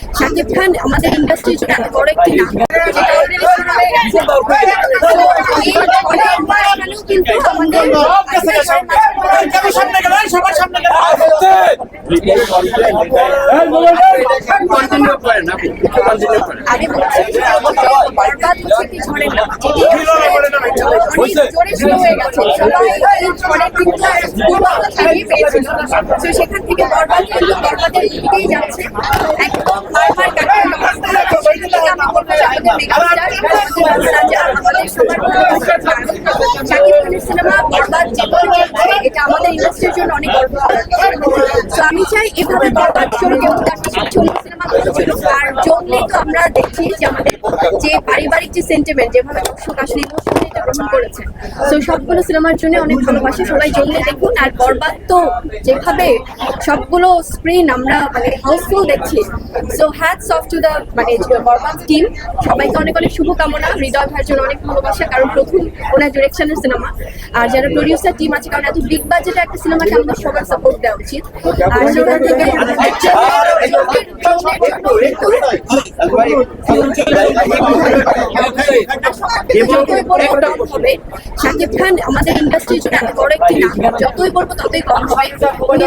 শাকিব খান আমাদের ইন্ডাস্ট্রির জন্য এত বড় একটি নাম। সেখান থেকে বরবাদ কিন্তু বরবাদের দিকেই যাচ্ছে একদম মারমার কাটে সেই দিকে আমি বলব যে আমাদের মেগাস্টার রাজা আমাদের সবার ভালোবাসার মানুষ। শাকিব খানের সিনেমা বরবাদ যেভাবে চলছে এটা আমাদের ইন্ডাস্ট্রির জন্য অনেক গর্ব আমি চাই এভাবে চলুক এবং তার আর তো আমরা দেখছি যে আমাদের যে পারিবারিক যে সেন্টিমেন্ট যেভাবে দর্শক আসলে ইমোশনালি এটা গ্রহণ করেছে তো সবগুলো সিনেমার জন্য অনেক ভালোবাসে সবাই জঙ্গলি দেখুন। আর বরবাদ তো যেভাবে সবগুলো স্ক্রিন আমরা মানে হাউসফুল দেখছি। So hats off to the মানে বরবাদ টিম সবাইকে অনেক অনেক শুভকামনা। হৃদয় ভাইয়ের জন্য অনেক ভালোবাসা কারণ প্রথম ওনার ডিরেকশনের সিনেমা আর যারা প্রডিউসার টিম আছে কারণ এত বিগ বাজেটের একটা সিনেমাকে আমাদের সবার সাপোর্ট দেওয়া উচিত। আর সেটা থেকে খান আমাদের ইন্ডাস্ট্রির জন্য এত বড় একটি যতই ততই কম উনি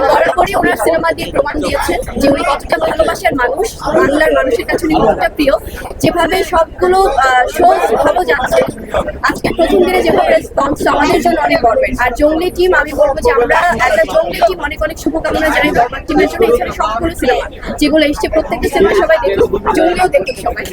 সিনেমা দিয়ে প্রমাণ দিয়েছেন যে উনি ভালোবাসার মানুষ বাংলার মানুষের কাছে প্রিয় যেভাবে সবগুলো যাচ্ছে, আজকে প্রথম দিনে যেভাবে রেসপন্স আমাদের জন্য অনেক গর্বের আর জঙ্গলি টিম আমি বলব যে আমরা একটা জঙ্গলি টিম অনেক অনেক শুভকামনা জানাই। বরবাদ টিমের জন্য এছাড়া সবগুলো সিনেমা যেগুলো এসছে প্রত্যেকটা সিনেমা সবাই দেখুক, জঙ্গলিও দেখুক সবাই।